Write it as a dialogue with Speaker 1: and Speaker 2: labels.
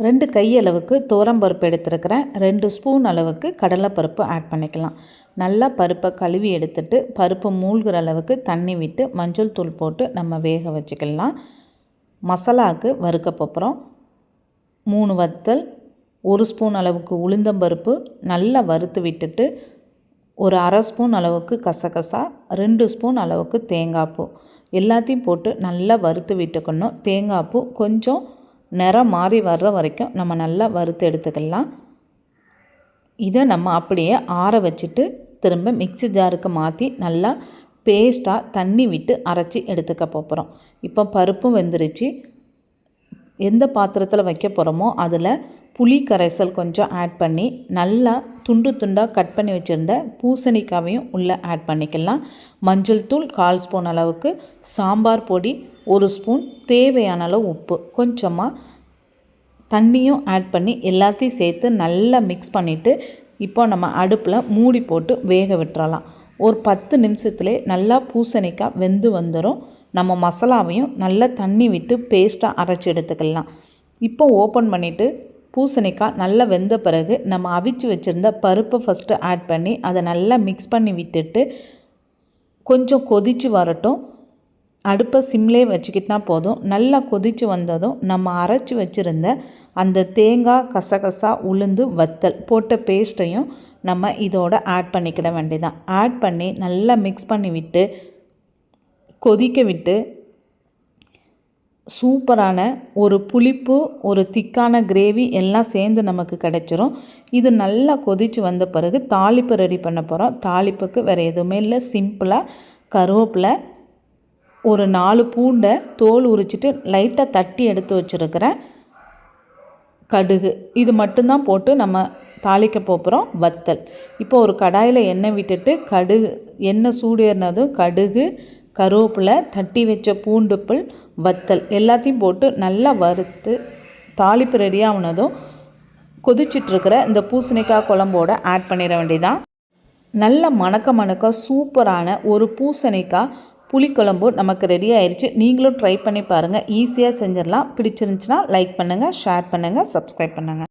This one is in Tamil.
Speaker 1: ரெண்டு கை அளவுக்கு துவரம்பருப்பு எடுத்துருக்கிறேன். ரெண்டு ஸ்பூன் அளவுக்கு கடலைப்பருப்பு ஆட் பண்ணிக்கலாம். நல்லா பருப்பை கழுவி எடுத்துட்டு பருப்பு மூழ்கிற அளவுக்கு தண்ணி விட்டு மஞ்சள் தூள் போட்டு நம்ம வேக வச்சுக்கலாம். மசாலாவுக்கு வறுக்க போகிறோம் மூணு வத்தல் ஒரு ஸ்பூன் அளவுக்கு உளுந்தம்பருப்பு நல்லா வறுத்து விட்டுட்டு ஒரு அரை ஸ்பூன் அளவுக்கு கசகசா ரெண்டு ஸ்பூன் அளவுக்கு தேங்காய் பூ. எல்லாத்தையும் போட்டு நல்லா வறுத்து விட்டுக்கணும். தேங்காய் பூ கொஞ்சம் நிறம் மாறி வர்ற வரைக்கும் நம்ம நல்லா வறுத்து எடுத்துக்கலாம். இதை நம்ம அப்படியே ஆற வச்சுட்டு திரும்ப மிக்ஸி ஜாருக்கு மாற்றி நல்லா பேஸ்ட்டாக தண்ணி விட்டு அரைச்சி எடுத்துக்க போகிறோம் இப்போ பருப்பும் வெந்துருச்சு. எந்த பாத்திரத்தில் வைக்க போகிறோமோ அதில் புளி கரைசல் கொஞ்சம் ஆட் பண்ணி நல்லா துண்டு துண்டாக கட் பண்ணி வச்சுருந்த பூசணிக்காவையும் உள்ளே ஆட் பண்ணிக்கலாம். மஞ்சள் தூள் கால் ஸ்பூன் அளவுக்கு சாம்பார் பொடி ஒரு ஸ்பூன் தேவையான அளவு உப்பு. கொஞ்சமாக தண்ணியும் ஆட் பண்ணி எல்லாத்தையும் சேர்த்து நல்லா மிக்ஸ் பண்ணிவிட்டு இப்போ நம்ம அடுப்பில் மூடி போட்டு வேக விட்டுறலாம். ஒரு பத்து நிமிஷத்துலேயே நல்லா பூசணிக்காய் வெந்து வந்துடும் நம்ம மசாலாவையும் நல்லா தண்ணி விட்டு பேஸ்ட்டாக அரைச்சி எடுத்துக்கலாம். இப்போ ஓப்பன் பண்ணிவிட்டு பூசணிக்காய் நல்லா வெந்த பிறகு நம்ம அவிச்சு வச்சுருந்த பருப்பை ஃபஸ்ட்டு ஆட் பண்ணி அதை நல்லா மிக்ஸ் பண்ணி விட்டுட்டு கொஞ்சம் கொதித்து வரட்டும். அடுப்பை சிம்லே வச்சுக்கிட்டா போதும். நல்லா கொதித்து வந்ததும் நம்ம அரைச்சி வச்சுருந்த அந்த தேங்காய் கசகசா உளுந்து வத்தல் போட்ட பேஸ்ட்டையும் நம்ம இதோட ஆட் பண்ணிக்கிட வேண்டியதான் ஆட் பண்ணி நல்லா மிக்ஸ் பண்ணி விட்டு கொதிக்க விட்டு சூப்பரான ஒரு புளிப்பு ஒரு திக்கான கிரேவி எல்லாம் சேர்ந்து நமக்கு கிடைச்சிரும். இது நல்லா கொதித்து வந்த பிறகு தாளிப்பு ரெடி பண்ண போகிறோம் தாளிப்புக்கு வேறு எதுவுமே இல்லை. சிம்பிளாக கருவேப்பிலை ஒரு நாலு பூண்டை தோல் உரிச்சிட்டு லைட்டாக தட்டி எடுத்து வச்சுருக்கிறேன் கடுகு. இது மட்டும்தான் போட்டு நம்ம தாளிக்க போகிறோம் வத்தல். இப்போ ஒரு கடாயில் எண்ணெய் விட்டுட்டு கடுகு எண்ணெய் சூடேறினதும் கடுகு கருவேப்பிலை தட்டி வச்ச பூண்டுப்புல் வத்தல் எல்லாத்தையும் போட்டு நல்லா வறுத்து தாளிப்பு ரெடியாகினதும் கொதிச்சிட்ருக்கிற இந்த பூசணிக்காய் குழம்போட ஆட் பண்ணிட வேண்டியதான் நல்ல மணக்க மணக்க சூப்பரான ஒரு பூசணிக்காய் புளிக்குழம்பு நமக்கு ரெடி ஆயிடுச்சு நீங்களும் ட்ரை பண்ணி பாருங்கள் ஈஸியாக செஞ்சிடலாம். பிடிச்சிருந்துச்சுன்னா லைக் பண்ணுங்கள் ஷேர் பண்ணுங்கள் சப்ஸ்கிரைப் பண்ணுங்கள்